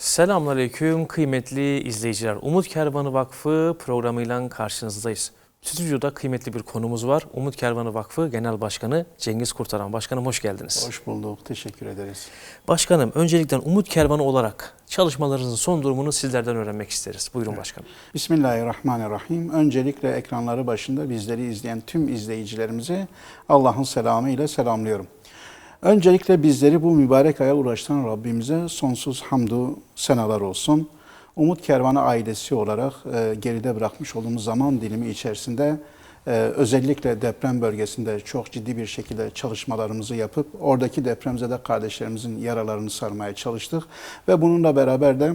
Selamünaleyküm kıymetli izleyiciler. Umut Kervanı Vakfı programıyla karşınızdayız. Stüdyoda kıymetli bir konumuz var. Umut Kervanı Vakfı Genel Başkanı Cengiz Kurtaran. Başkanım hoş geldiniz. Hoş bulduk. Teşekkür ederiz. Başkanım öncelikle Umut Kervanı olarak çalışmalarınızın son durumunu sizlerden öğrenmek isteriz. Buyurun başkanım. Bismillahirrahmanirrahim. Öncelikle ekranları başında bizleri izleyen tüm izleyicilerimizi Allah'ın selamı ile selamlıyorum. Öncelikle bizleri bu mübarek aya uğraştıran Rabbimize sonsuz hamdu senalar olsun. Umut Kervanı ailesi olarak e, geride bırakmış olduğumuz zaman dilimi içerisinde e, özellikle deprem bölgesinde çok ciddi bir şekilde çalışmalarımızı yapıp oradaki depremzede kardeşlerimizin yaralarını sarmaya çalıştık ve bununla beraber de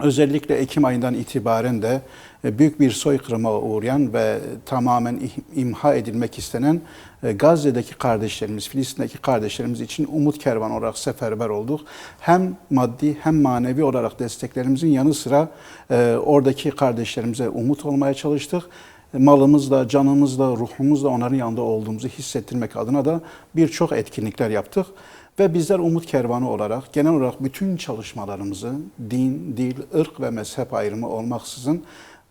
Özellikle Ekim ayından itibaren de e, büyük bir soykırıma uğrayan ve tamamen imha edilmek istenen e, Gazze'deki kardeşlerimiz, Filistin'deki kardeşlerimiz için umut kervanı olarak seferber olduk. Hem maddi hem manevi olarak desteklerimizin yanı sıra e, oradaki kardeşlerimize umut olmaya çalıştık malımızla, canımızla, ruhumuzla onların yanında olduğumuzu hissettirmek adına da birçok etkinlikler yaptık. Ve bizler Umut Kervanı olarak genel olarak bütün çalışmalarımızı din, dil, ırk ve mezhep ayrımı olmaksızın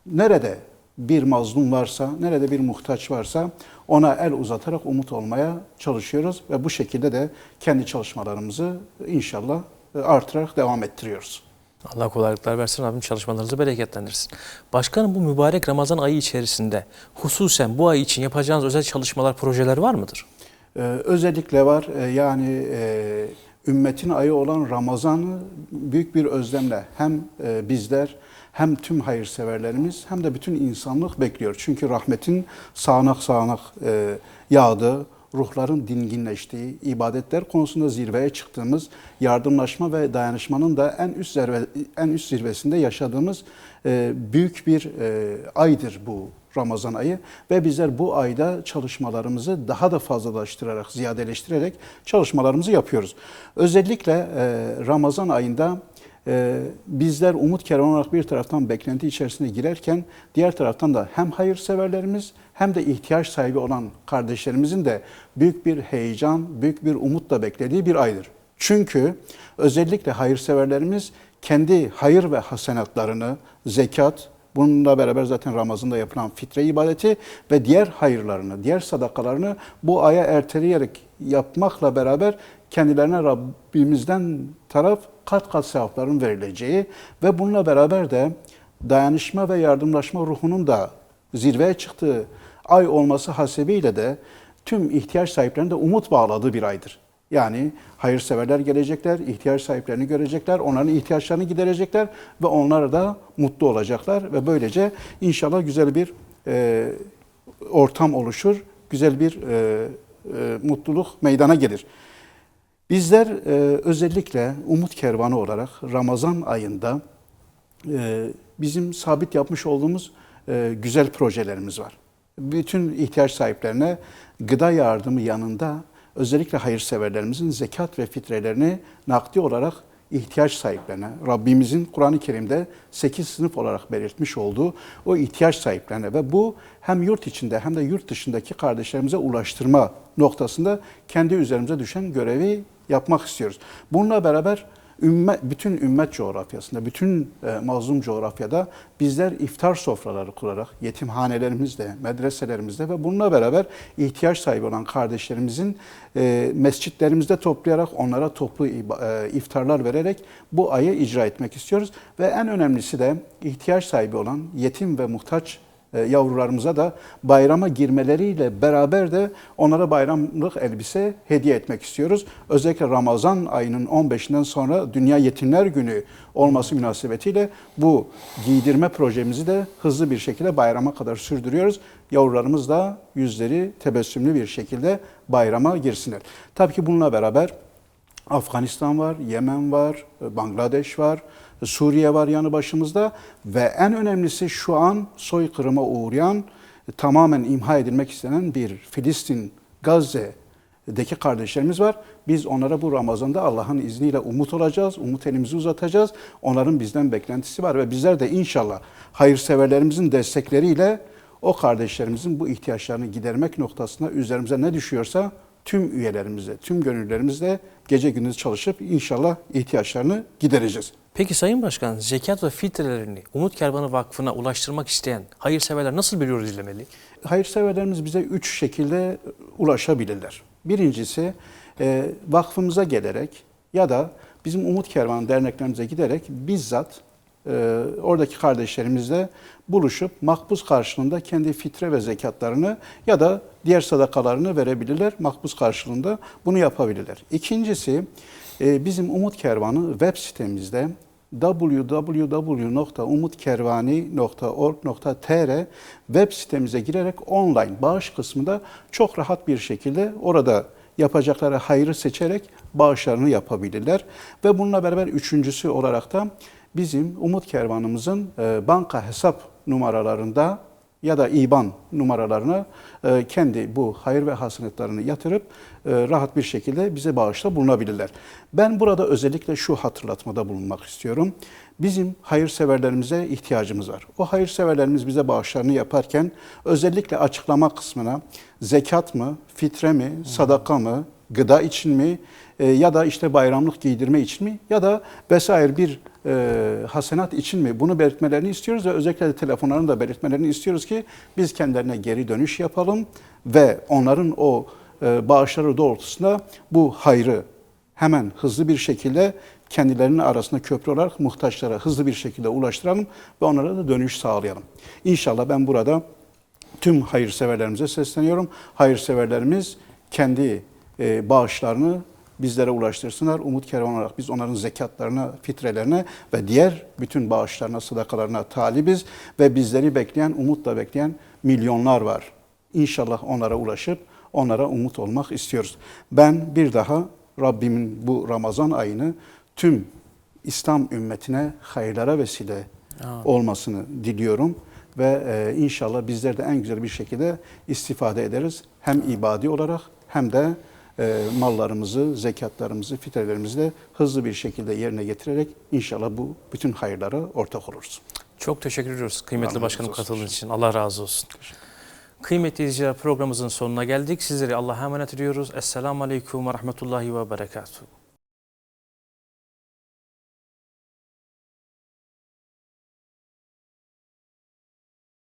nerede bir mazlum varsa, nerede bir muhtaç varsa ona el uzatarak umut olmaya çalışıyoruz ve bu şekilde de kendi çalışmalarımızı inşallah e, artırarak devam ettiriyoruz. Allah kolaylıklar versin, Rabbim çalışmalarınızı bereketlendirsin. Başkanım bu mübarek Ramazan ayı içerisinde hususen bu ay için yapacağınız özel çalışmalar, projeler var mıdır? Ee, özellikle var. Ee, yani e, ümmetin ayı olan Ramazan'ı büyük bir özlemle hem e, bizler hem tüm hayırseverlerimiz hem de bütün insanlık bekliyor. Çünkü rahmetin sağanak sağanak e, yağdığı, ruhların dinginleştiği, ibadetler konusunda zirveye çıktığımız, yardımlaşma ve dayanışmanın da en üst zirve, en üst zirvesinde yaşadığımız e, büyük bir e, aydır bu Ramazan ayı ve bizler bu ayda çalışmalarımızı daha da fazlalaştırarak, ziyadeleştirerek çalışmalarımızı yapıyoruz. Özellikle e, Ramazan ayında e, bizler Umut Kervan olarak bir taraftan beklenti içerisine girerken diğer taraftan da hem hayırseverlerimiz hem de ihtiyaç sahibi olan kardeşlerimizin de büyük bir heyecan, büyük bir umutla beklediği bir aydır. Çünkü özellikle hayırseverlerimiz kendi hayır ve hasenatlarını, zekat, Bununla beraber zaten Ramazan'da yapılan fitre ibadeti ve diğer hayırlarını, diğer sadakalarını bu aya erteleyerek yapmakla beraber kendilerine Rabbimizden taraf kat kat sevapların verileceği ve bununla beraber de dayanışma ve yardımlaşma ruhunun da zirveye çıktığı ay olması hasebiyle de tüm ihtiyaç sahiplerine de umut bağladığı bir aydır. Yani hayırseverler gelecekler, ihtiyaç sahiplerini görecekler, onların ihtiyaçlarını giderecekler ve onlar da mutlu olacaklar ve böylece inşallah güzel bir e, ortam oluşur, güzel bir e, e, mutluluk meydana gelir. Bizler e, özellikle Umut Kervanı olarak Ramazan ayında e, bizim sabit yapmış olduğumuz e, güzel projelerimiz var. Bütün ihtiyaç sahiplerine gıda yardımı yanında özellikle hayırseverlerimizin zekat ve fitrelerini nakdi olarak ihtiyaç sahiplerine, Rabbimizin Kur'an-ı Kerim'de 8 sınıf olarak belirtmiş olduğu o ihtiyaç sahiplerine ve bu hem yurt içinde hem de yurt dışındaki kardeşlerimize ulaştırma noktasında kendi üzerimize düşen görevi yapmak istiyoruz. Bununla beraber ümmet, bütün ümmet coğrafyasında, bütün e, mazlum coğrafyada bizler iftar sofraları kurarak yetimhanelerimizde, medreselerimizde ve bununla beraber ihtiyaç sahibi olan kardeşlerimizin e, mescitlerimizde toplayarak onlara toplu e, iftarlar vererek bu ayı icra etmek istiyoruz. Ve en önemlisi de ihtiyaç sahibi olan yetim ve muhtaç yavrularımıza da bayrama girmeleriyle beraber de onlara bayramlık elbise hediye etmek istiyoruz. Özellikle Ramazan ayının 15'inden sonra Dünya Yetimler Günü olması münasebetiyle bu giydirme projemizi de hızlı bir şekilde bayrama kadar sürdürüyoruz. Yavrularımız da yüzleri tebessümlü bir şekilde bayrama girsinler. Tabii ki bununla beraber Afganistan var, Yemen var, Bangladeş var, Suriye var yanı başımızda ve en önemlisi şu an soykırıma uğrayan, tamamen imha edilmek istenen bir Filistin, Gazze'deki kardeşlerimiz var. Biz onlara bu Ramazan'da Allah'ın izniyle umut olacağız, umut elimizi uzatacağız. Onların bizden beklentisi var ve bizler de inşallah hayırseverlerimizin destekleriyle o kardeşlerimizin bu ihtiyaçlarını gidermek noktasında üzerimize ne düşüyorsa tüm üyelerimizle, tüm gönüllerimizle gece gündüz çalışıp inşallah ihtiyaçlarını gidereceğiz. Peki Sayın Başkan, zekat ve fitrelerini Umut Kervanı Vakfı'na ulaştırmak isteyen hayırseverler nasıl bir yol izlemeli? Hayırseverlerimiz bize üç şekilde ulaşabilirler. Birincisi e, vakfımıza gelerek ya da bizim Umut Kervanı derneklerimize giderek bizzat e, oradaki kardeşlerimizle buluşup makbuz karşılığında kendi fitre ve zekatlarını ya da diğer sadakalarını verebilirler. Makbuz karşılığında bunu yapabilirler. İkincisi e, bizim Umut Kervanı web sitemizde www.umutkervani.org.tr web sitemize girerek online bağış kısmında çok rahat bir şekilde orada yapacakları hayrı seçerek bağışlarını yapabilirler. Ve bununla beraber üçüncüsü olarak da bizim Umut Kervanımızın e, banka hesap numaralarında ya da IBAN numaralarına e, kendi bu hayır ve hasenetlerini yatırıp e, rahat bir şekilde bize bağışta bulunabilirler. Ben burada özellikle şu hatırlatmada bulunmak istiyorum. Bizim hayırseverlerimize ihtiyacımız var. O hayırseverlerimiz bize bağışlarını yaparken özellikle açıklama kısmına zekat mı, fitre mi, sadaka mı, gıda için mi e, ya da işte bayramlık giydirme için mi ya da vesaire bir e, hasenat için mi bunu belirtmelerini istiyoruz ve özellikle de telefonlarını da belirtmelerini istiyoruz ki biz kendilerine geri dönüş yapalım ve onların o e, bağışları doğrultusunda bu hayrı hemen hızlı bir şekilde kendilerinin arasında köprü olarak muhtaçlara hızlı bir şekilde ulaştıralım ve onlara da dönüş sağlayalım. İnşallah ben burada tüm hayırseverlerimize sesleniyorum. Hayırseverlerimiz kendi e, bağışlarını bizlere ulaştırsınlar. Umut Kervan olarak biz onların zekatlarına, fitrelerine ve diğer bütün bağışlarına, sadakalarına talibiz ve bizleri bekleyen, umutla bekleyen milyonlar var. İnşallah onlara ulaşıp onlara umut olmak istiyoruz. Ben bir daha Rabbimin bu Ramazan ayını tüm İslam ümmetine hayırlara vesile olmasını diliyorum ve e, inşallah bizler de en güzel bir şekilde istifade ederiz. Hem ibadi olarak hem de e, mallarımızı, zekatlarımızı, fitrelerimizi de hızlı bir şekilde yerine getirerek inşallah bu bütün hayırlara ortak oluruz. Çok teşekkür ediyoruz kıymetli Allah başkanım katıldığınız için. Allah razı olsun. Kıymetli izleyiciler programımızın sonuna geldik. Sizleri Allah'a emanet ediyoruz. Esselamu Aleyküm ve Rahmetullahi ve Berekatuhu.